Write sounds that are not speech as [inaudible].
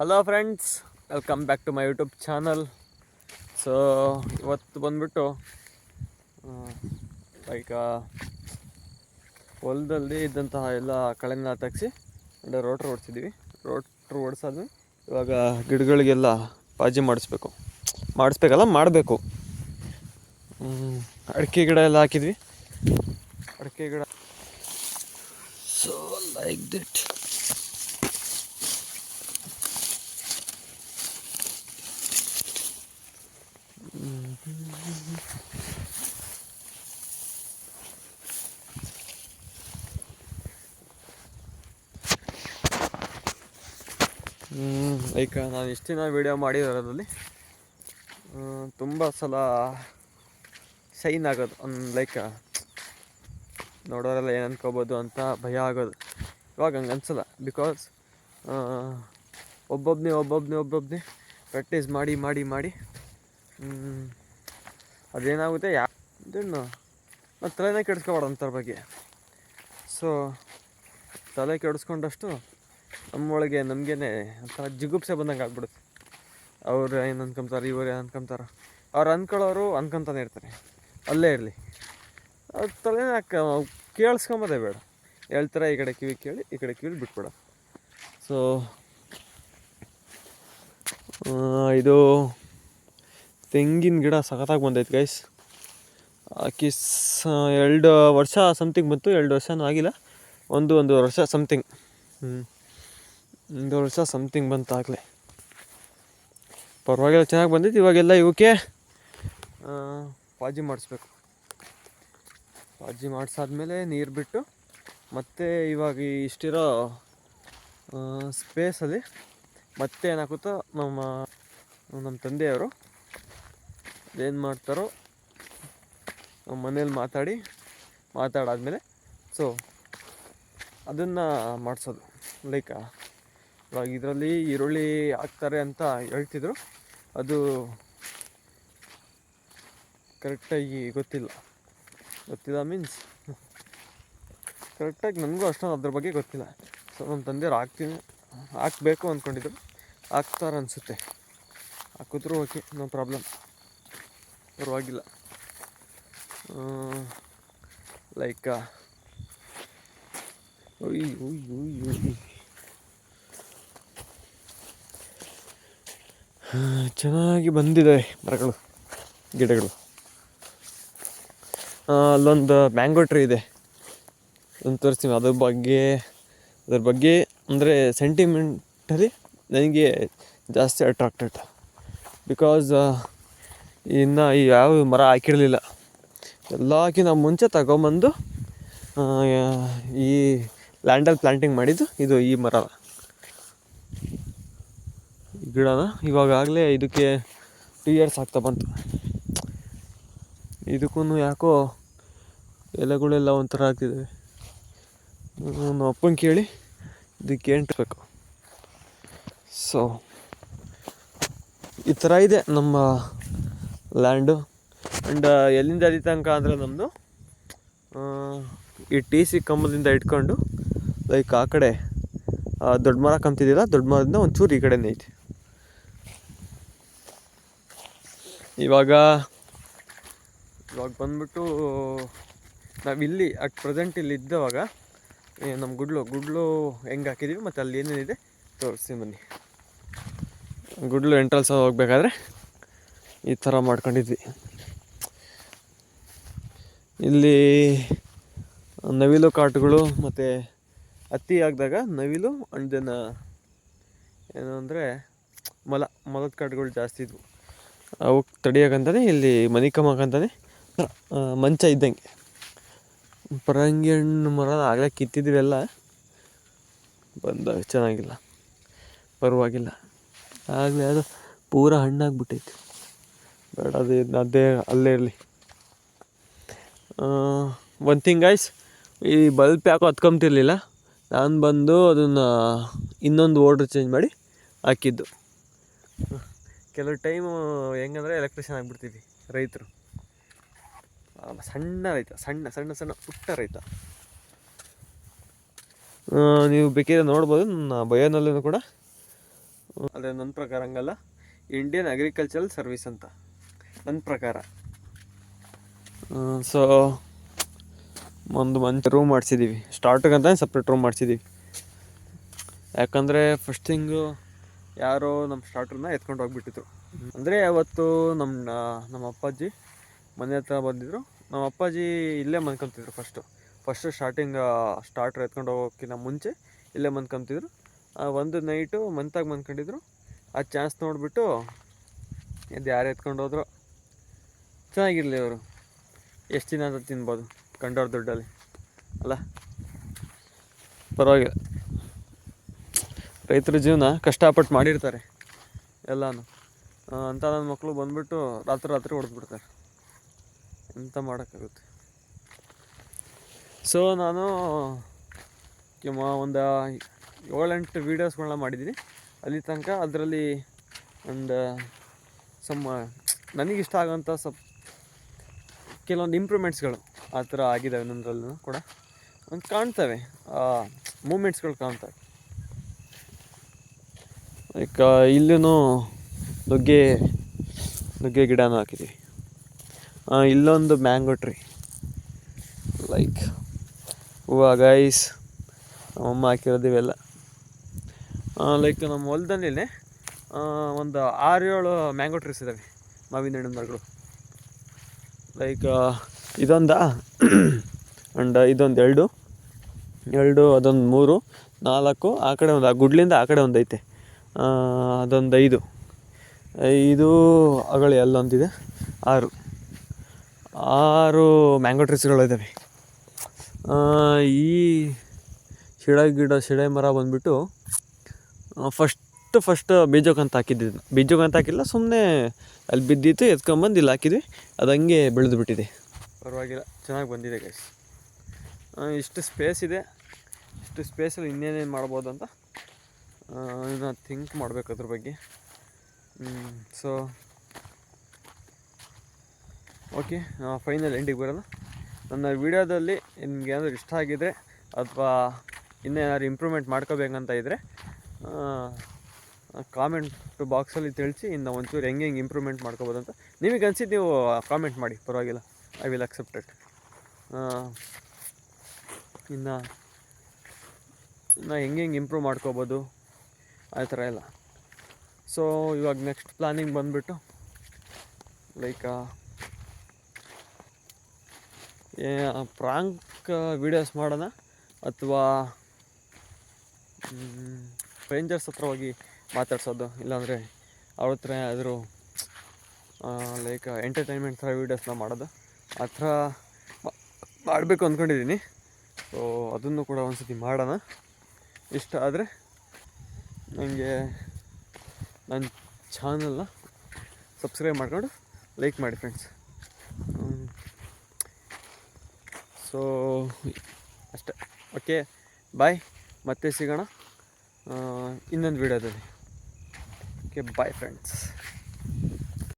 Hello friends welcome back to my YouTube channel so ಇವತ್ತು ಬಂದ್ಬಿಟ್ಟು like ಹೊಲದಲ್ಲಿ ಇದ್ದಂತಹ ಎಲ್ಲ ಕಳೆನ ತೆಗ್ಸಿ ರೋಟ್ರ್ ಓಡಿಸಿದ್ವಿ. ರೋಟ್ರ್ ಓಡಿಸೋದು ಇವಾಗ ಗಿಡಗಳಿಗೆಲ್ಲ ಪಾಜಿ ಮಾಡಿಸ್ಬೇಕು. ಮಾಡಿಸ್ಬೇಕಲ್ಲ, ಮಾಡಬೇಕು. ಅಡಿಕೆ ಗಿಡ ಎಲ್ಲ ಹಾಕಿದ್ವಿ. ಅಡಿಕೆ ಗಿಡ. ಸೊ ಲೈಕ್ ದಿಟ್ ಲೈಕ್ ನಾನು ಇಷ್ಟು ದಿನ ವೀಡಿಯೋ ಮಾಡಿರೋದ್ರಲ್ಲಿ ತುಂಬ ಸಲ ಶೈನ್ ಆಗೋದು. ಒಂದು ಲೈಕ್ ನೋಡೋರೆಲ್ಲ ಏನು ಅನ್ಕೋಬೋದು ಅಂತ ಭಯ ಆಗೋದು. ಇವಾಗ ಹಂಗೆ ಅನ್ಸಲ್ಲ. ಬಿಕಾಸ್ ಒಬ್ಬೊಬ್ಬನೇ ಒಬ್ಬೊಬ್ಬನೇ ಒಬ್ಬೊಬ್ಬನೇ ಪ್ರಾಕ್ಟೀಸ್ ಮಾಡಿ ಮಾಡಿ ಮಾಡಿ ಅದೇನಾಗುತ್ತೆ? ಯಾ, ಇದನ್ನು ಮತ್ತು ತಲೆನೇ ಕೆಡಿಸ್ಕೊಬಾರ್ದು ಅಂಥವ್ರ ಬಗ್ಗೆ. ಸೊ ತಲೆ ಕೆಡಿಸ್ಕೊಂಡಷ್ಟು ನಮ್ಮೊಳಗೆ ನಮಗೇನೆ ಒಂಥರ ಜಿಗುಪ್ಸೆ ಬಂದಂಗೆ ಆಗ್ಬಿಡುತ್ತೆ. ಅವ್ರು ಏನು ಅನ್ಕೊಂತಾರೆ, ಇವ್ರು ಏನು ಅನ್ಕೊಂತಾರೆ, ಅವ್ರು ಅಂದ್ಕೊಳ್ಳೋರು ಅನ್ಕೊಂತಾನೆ ಇರ್ತಾರೆ. ಅಲ್ಲೇ ಇರಲಿ. ಅದು ತಲೆನೇ ಹಾಕ ಕೇಳಿಸ್ಕೊಂಬೋದೇ ಬೇಡ. ಹೇಳ್ತಾರೆ, ಈ ಕಡೆ ಕಿವಿ ಕೇಳಿ, ಈ ಕಡೆ ಕಿವಿ ಬಿಟ್ಬಿಡ. ಸೊ ಇದು ತೆಂಗಿನ ಗಿಡ ಸಖತ್ತಾಗಿ ಬಂದೈತೆ ಗೈಸ್ ಕಿಸ್ ಎರಡು ವರ್ಷ ಸಮಥಿಂಗ್ ಬಂತು, ಎರಡು ವರ್ಷನೂ ಆಗಿಲ್ಲ. ಒಂದು ಒಂದು ವರ್ಷ ಸಮಥಿಂಗ್ ಹ್ಞೂ ಒಂದು ವರ್ಷ ಸಮಥಿಂಗ್ ಬಂತು ಪರವಾಗಿಲ್ಲ, ಚೆನ್ನಾಗಿ ಬಂದಿತ್ತು ಇವಾಗೆಲ್ಲ ಇವಕ್ಕೆ. ಪಾಜಿ ಮಾಡಿಸ್ಬೇಕು. ಪಾಜಿ ಮಾಡಿಸಾದ್ಮೇಲೆ ನೀರು ಬಿಟ್ಟು ಮತ್ತೆ ಇವಾಗ ಇಷ್ಟಿರೋ ಸ್ಪೇಸಲ್ಲಿ ಮತ್ತೆ ಏನಾಗುತ್ತೋ ನಮ್ಮ ನಮ್ಮ ತಂದೆಯವರು ಏನು ಮಾಡ್ತಾರೋ ನಮ್ಮ ಮನೇಲಿ ಮಾತಾಡಿ, ಮಾತಾಡಾದ್ಮೇಲೆ ಸೊ ಅದನ್ನು ಮಾಡಿಸೋದು. ಲೈಕ್? ಇವಾಗ ಇದರಲ್ಲಿ ಈರುಳ್ಳಿ ಹಾಕ್ತಾರೆ ಅಂತ ಹೇಳ್ತಿದ್ರು. ಅದು ಕರೆಕ್ಟಾಗಿ ಗೊತ್ತಿಲ್ಲ. ಗೊತ್ತಿಲ್ಲ ಮೀನ್ಸ್ ಕರೆಕ್ಟಾಗಿ ನನಗೂ ಅಷ್ಟೊಂದು ಅದ್ರ ಬಗ್ಗೆ ಗೊತ್ತಿಲ್ಲ. ಸೊ ನಮ್ಮ ತಂದೆಯವ್ರು ಹಾಕ್ತೀನಿ. ಹಾಕಬೇಕು ಅಂದ್ಕೊಂಡಿದ್ರು ಹಾಕ್ತಾರೆ ಅನಿಸುತ್ತೆ. ಹಾಕಿದ್ರು ಓಕೆ ನೋ ಪ್ರಾಬ್ಲಮ್ ಪರವಾಗಿಲ್ಲ. ಲೈಕ್ ಓಯ್ ಓಯ್ ಓಯ್ ಚೆನ್ನಾಗಿ ಬಂದಿದೆ ಮರಗಳು, ಗಿಡಗಳು. ಅಲ್ಲೊಂದು ಮ್ಯಾಂಗೋ ಟ್ರೀ ಇದೆ. ಅದನ್ನು ತೋರಿಸ್ತೀನಿ, ಅದ್ರ ಬಗ್ಗೆ ಅದ್ರ ಬಗ್ಗೆ ಅಂದರೆ ಸೆಂಟಿಮೆಂಟಲಿ ನನಗೆ ಜಾಸ್ತಿ ಅಟ್ರಾಕ್ಟೆಡ್ ಬಿಕಾಸ್ ಇನ್ನು ಈ ಯಾವ ಮರ ಹಾಕಿರಲಿಲ್ಲ. ಎಲ್ಲಕ್ಕಿಂತ ಮುಂಚೆ ತಗೊಂಬಂದು ಈ ಲ್ಯಾಂಡಲ್ಲಿ ಪ್ಲಾಂಟಿಂಗ್ ಮಾಡಿದ್ದು ಇದು ಈ ಮರ. ಗಿಡನ ಇವಾಗಾಗಲೇ ಇದಕ್ಕೆ ಟೂ ಇಯರ್ಸ್ ಆಗ್ತಾ ಬಂತು. ಇದಕ್ಕೂ ಯಾಕೋ ಎಲೆಗಳೆಲ್ಲ ಒಂಥರ ಆಗ್ತಿದ್ದಾವೆ ನಾನು ಅಪ್ಪನ ಕೇಳಿ ಇದಕ್ಕೆ ಎಂಟಬೇಕು ಸೊ ಈ ಥರ ಇದೆ ನಮ್ಮ ಲ್ಯಾಂಡು ಆ್ಯಂಡ್ ಎಲ್ಲಿಂದ ಅಲ್ಲಿ ತನಕ ಅಂದರೆ ನಮ್ಮದು ಈ ಟಿ ಸಿ ಕಂಬದಿಂದ ಇಟ್ಕೊಂಡು ಲೈಕ್ ಆ ಕಡೆ ದೊಡ್ಡ ಮರ ಕಂತಿದ್ದೀರ ದೊಡ್ಡ ಮರದಿಂದ ಒಂಚೂರು ಈ ಕಡೆನೇ ಐತೆ. ಇವಾಗ ಇವಾಗ ಬಂದ್ಬಿಟ್ಟು ನಾವಿಲ್ಲಿ ಅಟ್ ಪ್ರೆಸೆಂಟ್ ಇಲ್ಲಿ ಇದ್ದವಾಗ ನಮ್ಮ ಗುಡ್ಲು ಗುಡ್ಲು ಹೆಂಗೆ ಹಾಕಿದ್ದೀವಿ ಮತ್ತು ಅಲ್ಲಿ ಏನೇನಿದೆ ತೋರಿಸ್ತೀನಿ ಬನ್ನಿ. ಗುಡ್ಲು ಎಂಟ್ರಲ್ಸ್ ಹೋಗ್ಬೇಕಾದ್ರೆ ಈ ಥರ ಮಾಡ್ಕೊಂಡಿದ್ವಿ. ಇಲ್ಲಿ ನವಿಲು ಕಾಟುಗಳು ಮತ್ತು ಹತ್ತಿ ಹಾಕಿದಾಗ ನವಿಲು ಅಂಡ್ ದೆನ್ ಏನು ಅಂದರೆ ಮೊಲ, ಮೊಲದ ಕಾಟುಗಳು ಜಾಸ್ತಿ ಇದ್ವು. ಅವಕ್ಕೆ ತಡಿಯೋಕಂತಾನೆ ಇಲ್ಲಿ ಮನೆ ಮಂಚ ಇದ್ದಂಗೆ. ಪರಂಗಿ ಹಣ್ಣು ಮರ ಆಗಲೇ ಕಿತ್ತಿದ್ವಿ ಎಲ್ಲ. ಬಂದಾಗ ಚೆನ್ನಾಗಿಲ್ಲ, ಪರವಾಗಿಲ್ಲ. ಆಗಲೇ ಅದು ಪೂರ ಹಣ್ಣಾಗ್ಬಿಟ್ಟೈತಿ. ಬೇಡ, ಅದು, ಅದೇ, ಅಲ್ಲೇ ಇರಲಿ. ಥಿಂಗ್ ಗಾಯ್ಸ್ ಈ ಬಲ್ಪ್ ಯಾಕೋ ಹತ್ಕೊಂತಿರ್ಲಿಲ್ಲ ನಾನು ಬಂದು ಅದನ್ನು ಇನ್ನೊಂದು ಓರ್ಡ್ರ್ ಚೇಂಜ್ ಮಾಡಿ ಹಾಕಿದ್ದು. ಕೆಲವು ಟೈಮು ಹೆಂಗಂದ್ರೆ ಎಲೆಕ್ಟ್ರಿಷಿಯನ್ ಆಗಿಬಿಡ್ತೀವಿ ರೈತರು. ಸಣ್ಣ ರೈತ, ಸಣ್ಣ ಸಣ್ಣ ಸಣ್ಣ ಪುಟ್ಟ ರೈತ. ನೀವು ಬೇಕಿದ್ರೆ ನೋಡ್ಬೋದು, ನನ್ನ ಬಯೋನಲ್ಲೂ ಕೂಡ. ಅದೇ ನನ್ನ ಪ್ರಕಾರ ಹಂಗಲ್ಲ ಇಂಡಿಯನ್ ಅಗ್ರಿಕಲ್ಚರಲ್ ಸರ್ವಿಸ್ ಅಂತ. ನನ್ನ ಪ್ರಕಾರ. ಸೊ ಒಂದು ಮಂತ್ ರೂಮ್ ಮಾಡಿಸಿದ್ದೀವಿ ಸ್ಟಾರ್ಟಿಗೆ ಅಂತ ಸಪ್ರೇಟ್ ರೂಮ್ ಮಾಡಿಸಿದ್ದೀವಿ ಯಾಕಂದರೆ ಫಸ್ಟ್ ಥಿಂಗು ಯಾರೋ ನಮ್ಮ ಸ್ಟಾರ್ಟ್ರನ್ನ ಎತ್ಕೊಂಡು ಹೋಗ್ಬಿಟ್ಟಿದ್ರು. ಅಂದರೆ ಅವತ್ತು ನಮ್ಮ ನಮ್ಮ ಅಪ್ಪಾಜಿ ಮನೆ ಹತ್ರ ಬಂದಿದ್ರು. ನಮ್ಮ ಅಪ್ಪಾಜಿ ಇಲ್ಲೇ ಮನ್ಕೊಂತಿದ್ರು ಫಸ್ಟು ಫಸ್ಟು ಸ್ಟಾರ್ಟಿಂಗ್ ಸ್ಟಾರ್ಟ್ರ್ ಎತ್ಕೊಂಡು ಹೋಗೋಕ್ಕಿಂತ ಮುಂಚೆ ಇಲ್ಲೇ ಮನ್ಕೊಂತಿದ್ರು. ಒಂದು ನೈಟು ಮಂತಾಗಿ ಮನ್ಕೊಂಡಿದ್ರು. ಆ ಚಾನ್ಸ್ ನೋಡಿಬಿಟ್ಟು ಇದು ಯಾರು ಎತ್ಕೊಂಡು ಹೋದ್ರು? ಚೆನ್ನಾಗಿರಲಿ ಅವರು. ಎಷ್ಟು ದಿನ ಅಂತ ತಿನ್ಬೋದು ಕಂಡೋರ್ ದುಡ್ಡಲ್ಲಿ. ಅಲ್ಲ? ಪರವಾಗಿಲ್ಲ. ರೈತರ ಜೀವನ ಕಷ್ಟಪಟ್ಟು ಮಾಡಿರ್ತಾರೆ. ಎಲ್ಲನೂ. ಅಂತ ನನ್ನ ಮಕ್ಕಳು ಬಂದ್ಬಿಟ್ಟು ರಾತ್ರಿ ರಾತ್ರಿ ಹೊಡೆದ್ಬಿಡ್ತಾರೆ ಎಂತ ಮಾಡೋಕ್ಕಾಗುತ್ತೆ? ಸೊ ನಾನು ಕೆಮ್ಮ ಒಂದು ಏಳೆಂಟು ವೀಡಿಯೋಸ್ಗಳನ್ನ ಮಾಡಿದ್ದೀನಿ. ಅಲ್ಲಿ ತನಕ ಅದರಲ್ಲಿ ಒಂದು ಸಮ್ಮ ನನಗಿಷ್ಟ ಆಗೋಂಥ ಸ್ವಲ್ಪ ಕೆಲವೊಂದು ಇಂಪ್ರೂವ್ಮೆಂಟ್ಸ್ಗಳು ಆ ಥರ ಆಗಿದ್ದಾವೆ ನನ್ನದ್ರಲ್ಲೂ ಕೂಡ. ಒಂದು ಕಾಣ್ತವೆ. ಮೂಮೆಂಟ್ಸ್ಗಳು ಕಾಣ್ತವೆ. ಲೈಕ್ ಇಲ್ಲೂ ನುಗ್ಗೆ ನುಗ್ಗೆ ಗಿಡನೂ ಹಾಕಿದ್ದೀವಿ ಇಲ್ಲೊಂದು ಮ್ಯಾಂಗೋ ಟ್ರೀ. ಲೈಕ್ ಹೂವು ಗೈಸ್ ನಮ್ಮಮ್ಮ ಹಾಕಿರೋದು ಇವೆಲ್ಲ. ಲೈಕ್ ನಮ್ಮ ಹೊಲದಲ್ಲಿ ಒಂದು ಆರು ಏಳು ಮ್ಯಾಂಗೋ ಟ್ರೀಸ್ ಇದ್ದಾವೆ ಮಾವಿನ ಹಣ್ಣಿನ ಮರಗಳು. ಲೈಕ್ ಇದೊಂದಾ? [clears throat] ಆ್ಯಂಡ್ ಇದೊಂದು ಎರಡು ಎರಡು, ಅದೊಂದು ಮೂರು, ನಾಲ್ಕು, ಆ ಕಡೆ ಒಂದು, ಆ ಗುಡ್ಲಿಂದ ಆ ಕಡೆ ಒಂದು ಐತೆ ಅದೊಂದು ಐದು. ಐದು ಅಗಳಿ ಅಲ್ಲೊಂದಿದೆ ಆರು. ಆರು ಮ್ಯಾಂಗೋ ಟ್ರೀಸ್ಗಳಿದ್ದಾವೆ ಈ ಶಿಡ ಗಿಡ ಶಿಡೆ ಮರ ಬಂದ್ಬಿಟ್ಟು ಫಸ್ಟ್ ಫಸ್ಟ್ ಬೀಜಕ್ಕಂತ ಹಾಕಿದ್ದು. ಬೀಜಕ್ಕಂತ ಹಾಕಿಲ್ಲ ಸುಮ್ಮನೆ ಅಲ್ಲಿ ಬಿದ್ದಿತ್ತು, ಎತ್ಕೊಂಬಂದು ಇಲ್ಲಿ ಹಾಕಿದ್ವಿ. ಅದು ಹಂಗೆ ಬೆಳೆದು ಬಿಟ್ಟಿದೆ. ಪರವಾಗಿಲ್ಲ, ಚೆನ್ನಾಗಿ ಬಂದಿದೆ ಗೈಸ್ ಇಷ್ಟು ಸ್ಪೇಸ್ ಇದೆ. ಇಷ್ಟು ಸ್ಪೇಸಲ್ಲಿ ಇನ್ನೇನೇನು ಮಾಡ್ಬೋದು ಅಂತ ಇನ್ನು ಥಿಂಕ್ ಮಾಡಬೇಕು ಅದ್ರ ಬಗ್ಗೆ. ಸೊ ಓಕೆ ಫೈನಲ್ ಎಂಡಿಗೆ ಬರೋಲ್ಲ. ನನ್ನ ವಿಡಿಯೋದಲ್ಲಿ ನಿಮ್ಗೆ ಏನಾದರೂ ಇಷ್ಟ ಆಗಿದ್ದರೆ ಅಥವಾ ಇನ್ನೇನಾದ್ರು ಇಂಪ್ರೂವ್ಮೆಂಟ್ ಮಾಡ್ಕೋಬೇಕಂತ ಇದ್ದರೆ ಕಾಮೆಂಟ್ ಬಾಕ್ಸಲ್ಲಿ ತಿಳಿಸಿ, ಇನ್ನು ಒಂಚೂರು ಹೆಂಗೆ ಹೆಂಗೆ ಇಂಪ್ರೂವ್ಮೆಂಟ್ ಮಾಡ್ಕೋಬೋದು ಅಂತ ನಿಮಗೆ ಅನಿಸಿದ್ದು ನೀವು ಕಾಮೆಂಟ್ ಮಾಡಿ, ಪರವಾಗಿಲ್ಲ. ಐ ವಿಲ್ ಅಕ್ಸೆಪ್ಟ್ ಇಟ್ ಇನ್ನು ಇನ್ನು ಹೆಂಗೆ ಹೆಂಗೆ ಇಂಪ್ರೂವ್ ಮಾಡ್ಕೋಬೋದು? ಆ ಥರ ಎಲ್ಲ. ಸೊ ಇವಾಗ ನೆಕ್ಸ್ಟ್ ಪ್ಲಾನಿಂಗ್ ಬಂದುಬಿಟ್ಟು ಲೈಕ್ ಪ್ರಾಂಕ್ ವೀಡಿಯೋಸ್ ಮಾಡೋಣ ಅಥವಾ ರೇಂಜರ್ಸ್ ಹತ್ರ ಹೋಗಿ ಮಾತಾಡ್ಸೋದು, ಇಲ್ಲಾಂದರೆ ಅವ್ರ ಹತ್ರ ಆದರೂ ಲೈಕ್ ಎಂಟರ್ಟೈನ್ಮೆಂಟ್ ಥರ ವೀಡಿಯೋಸ್ನ ಮಾಡೋದು, ಆ ಥರ ಮಾಡಬೇಕು ಅಂದ್ಕೊಂಡಿದ್ದೀನಿ. ಸೊ ಅದನ್ನು ಕೂಡ ಒಂದು ಮಾಡೋಣ. ಇಷ್ಟ ಆದರೆ ನನಗೆ ನನ್ನ ಚಾನಲ್ನ ಸಬ್ಸ್ಕ್ರೈಬ್ ಮಾಡ್ಕೊಂಡು ಲೈಕ್ ಮಾಡಿ ಫ್ರೆಂಡ್ಸ್ ಸೊ ಅಷ್ಟೇ. ಓಕೆ ಬಾಯ್ ಮತ್ತೆ ಸಿಗೋಣ ಇನ್ನೊಂದು ವೀಡಿಯೋದಲ್ಲಿ ಓಕೆ ಬಾಯ್ ಫ್ರೆಂಡ್ಸ್